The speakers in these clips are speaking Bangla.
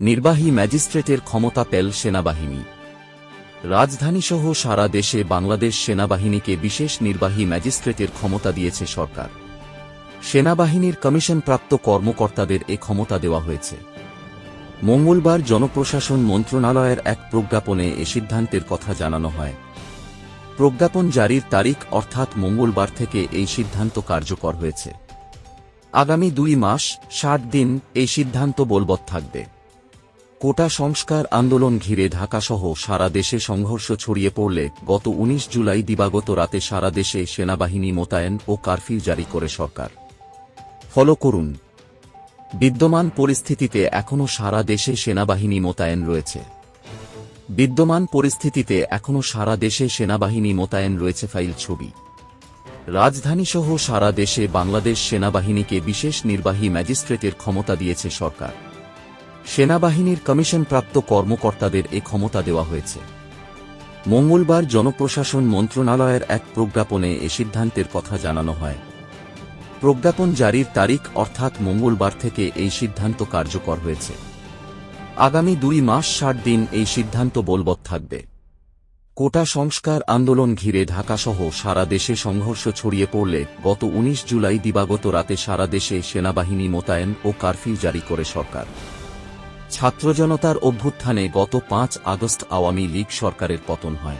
নির্বাহী ম্যাজিস্ট্রেটের ক্ষমতা পেল সেনাবাহিনী। রাজধানীসহ সারা দেশে বাংলাদেশ সেনাবাহিনীকে বিশেষ নির্বাহী ম্যাজিস্ট্রেটের ক্ষমতা দিয়েছে সরকার। সেনাবাহিনীর কমিশনপ্রাপ্ত কর্মকর্তাদের এ ক্ষমতা দেওয়া হয়েছে। মঙ্গলবার জনপ্রশাসন মন্ত্রণালয়ের এক প্রজ্ঞাপনে এ সিদ্ধান্তের কথা জানানো হয়। প্রজ্ঞাপন জারির তারিখ অর্থাৎ মঙ্গলবার থেকে এই সিদ্ধান্ত কার্যকর হয়েছে। আগামী দুই মাস, ষাট দিন এই সিদ্ধান্ত বলবৎ থাকবে। কোটা সংস্কার আন্দোলন ঘিরে ঢাকাসহ সারা দেশে সংঘর্ষ ছড়িয়ে পড়লে গত ১৯ জুলাই দিবাগত রাতে সারা দেশে সেনাবাহিনী মোতায়েন ও কারফিউ জারি করে সরকার। ফলো করুন। বিদ্যমান পরিস্থিতিতে এখনও সারা দেশে সেনাবাহিনী মোতায়েন রয়েছে। বিদ্যমান পরিস্থিতিতে এখনও সারা দেশে সেনাবাহিনী মোতায়েন রয়েছে ফাইল ছবি। রাজধানীসহ সারা দেশে বাংলাদেশ সেনাবাহিনীকে বিশেষ নির্বাহী ম্যাজিস্ট্রেটের ক্ষমতা দিয়েছে সরকার। সেনাবাহিনীর কমিশনপ্রাপ্ত কর্মকর্তাদের এ ক্ষমতা দেওয়া হয়েছে। মঙ্গলবার জনপ্রশাসন মন্ত্রণালয়ের এক প্রজ্ঞাপনে এ সিদ্ধান্তের কথা জানানো হয়। প্রজ্ঞাপন জারির তারিখ অর্থাৎ মঙ্গলবার থেকে এই সিদ্ধান্ত কার্যকর হয়েছে। আগামী দুই মাস ষাট দিন এই সিদ্ধান্ত বলবৎ থাকবে। কোটা সংস্কার আন্দোলন ঘিরে ঢাকাসহ সারা দেশে সংঘর্ষ ছড়িয়ে পড়লে গত ১৯ জুলাই দিবাগত রাতে সারা দেশে সেনাবাহিনী মোতায়েন ও কারফিউ জারি করে সরকার। ছাত্র জনতার অভ্যুত্থানে গত পাঁচ আগস্ট আওয়ামী লীগ সরকারের পতন হয়।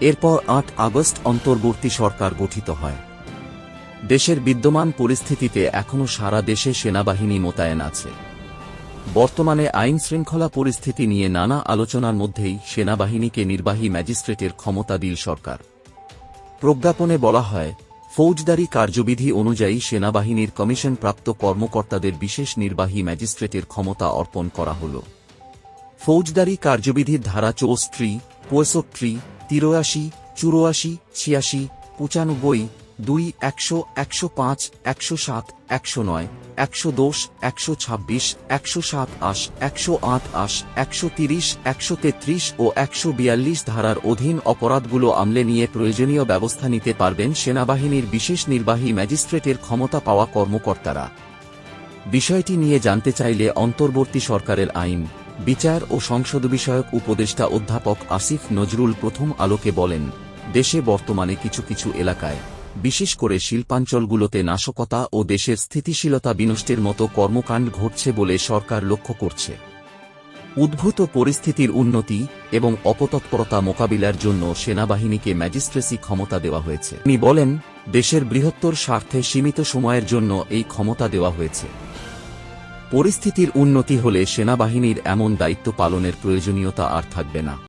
এরপর আট আগস্ট অন্তর্বর্তী সরকার গঠিত হয়। দেশের বিদ্যমান পরিস্থিতিতে এখনও সারা দেশে সেনাবাহিনী মোতায়েন আছে। বর্তমানে আইন শৃঙ্খলা পরিস্থিতি নিয়ে নানা আলোচনার মধ্যেই সেনাবাহিনীকে নির্বাহী ম্যাজিস্ট্রেটের ক্ষমতা দিল সরকার। প্রজ্ঞাপনে বলা হয় ফৌজদারি কার্যবিধি অনুযায়ী সেনাবাহিনীর কমিশনপ্রাপ্ত কর্মকর্তাদের বিশেষ নির্বাহী ম্যাজিস্ট্রেটের ক্ষমতা অর্পণ করা হল। ফৌজদারি কার্যবিধির ধারা চৌস্ত্রি পঁয়ষট্টি, তিরাশি, চুরাশি, ছিয়াশি, পঁচানব্বই দুই, একশো একশো পাঁচ, একশো সাত, একশো নয়, একশো দশ, একশো ছাব্বিশ, একশো সাত আশ, একশো আট আশ, একশো তিরিশ, একশো তেত্রিশ ও একশো বিয়াল্লিশ ধারার অধীন অপরাধগুলো আমলে নিয়ে প্রয়োজনীয় ব্যবস্থা নিতে পারবেন সেনাবাহিনীর বিশেষ নির্বাহী ম্যাজিস্ট্রেটের ক্ষমতা পাওয়া কর্মকর্তারা। বিষয়টি নিয়ে জানতে চাইলে অন্তর্বর্তী সরকারের আইন, বিচার ও সংসদ বিষয়ক উপদেষ্টা অধ্যাপক আসিফ নজরুল প্রথম আলোকে বলেন, দেশে বর্তমানে কিছু কিছু এলাকায় বিশেষ করে শিল্পাঞ্চলগুলোতে নাশকতা ও দেশের স্থিতিশীলতা বিনষ্টের মতো কর্মকাণ্ড ঘটছে বলে সরকার লক্ষ্য করছে। উদ্ভূত পরিস্থিতির উন্নতি এবং অপতৎপরতা মোকাবিলার জন্য সেনাবাহিনীকে ম্যাজিস্ট্রেসি ক্ষমতা দেওয়া হয়েছে। তিনি বলেন, দেশের বৃহত্তর স্বার্থে সীমিত সময়ের জন্য এই ক্ষমতা দেওয়া হয়েছে। পরিস্থিতির উন্নতি হলে সেনাবাহিনীর এমন দায়িত্ব পালনের প্রয়োজনীয়তা আর থাকবে না।